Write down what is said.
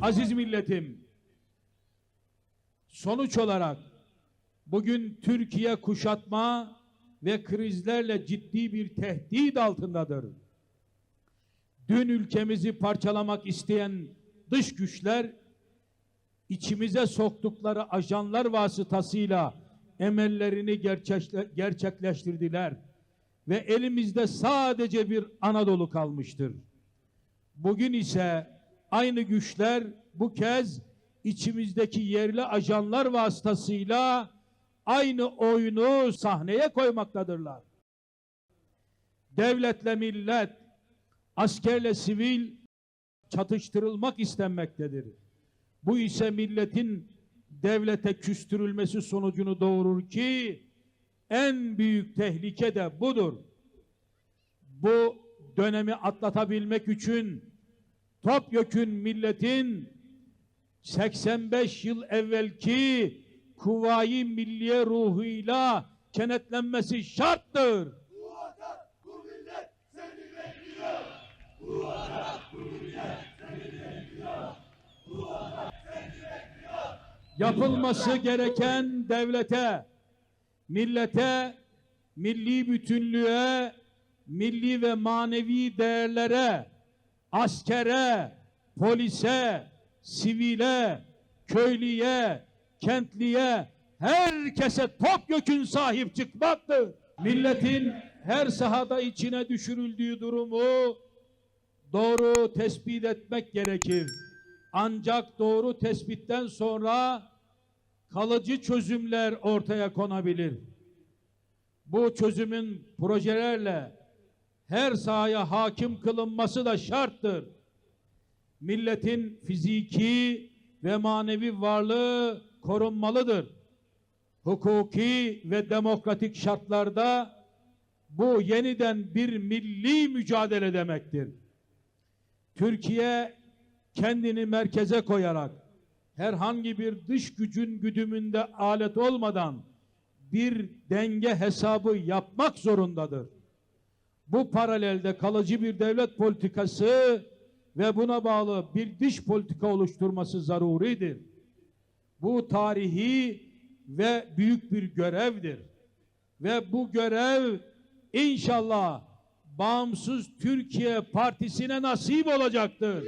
Aziz milletim, sonuç olarak bugün Türkiye kuşatma ve krizlerle ciddi bir tehdit altındadır. Dün ülkemizi parçalamak isteyen dış güçler içimize soktukları ajanlar vasıtasıyla emellerini gerçekle- gerçekleştirdiler ve elimizde sadece bir Anadolu kalmıştır. Bugün ise aynı güçler bu kez içimizdeki yerli ajanlar vasıtasıyla aynı oyunu sahneye koymaktadırlar. Devletle millet, askerle sivil çatıştırılmak istenmektedir. Bu ise milletin devlete küstürülmesi sonucunu doğurur ki en büyük tehlike de budur. Bu dönemi atlatabilmek için topyekün milletin 85 yıl evvelki kuvayi milliye ruhuyla kenetlenmesi şarttır. Yapılması gereken devlete, millete, milli bütünlüğe, milli ve manevi değerlere, askere, polise, sivile, köylüye, kentliye, herkese topyekün sahip çıkmaktır. Milletin her sahada içine düşürüldüğü durumu doğru tespit etmek gerekir. Ancak doğru tespitten sonra kalıcı çözümler ortaya konabilir. Bu çözümün projelerle her sahaya hakim kılınması da şarttır. Milletin fiziki ve manevi varlığı korunmalıdır. Hukuki ve demokratik şartlarda bu yeniden bir milli mücadele demektir. Türkiye kendini merkeze koyarak herhangi bir dış gücün güdümünde alet olmadan bir denge hesabı yapmak zorundadır. Bu paralelde kalıcı bir devlet politikası ve buna bağlı bir dış politika oluşturması zaruridir. Bu tarihi ve büyük bir görevdir. Ve bu görev inşallah bağımsız Türkiye Partisi'ne nasip olacaktır.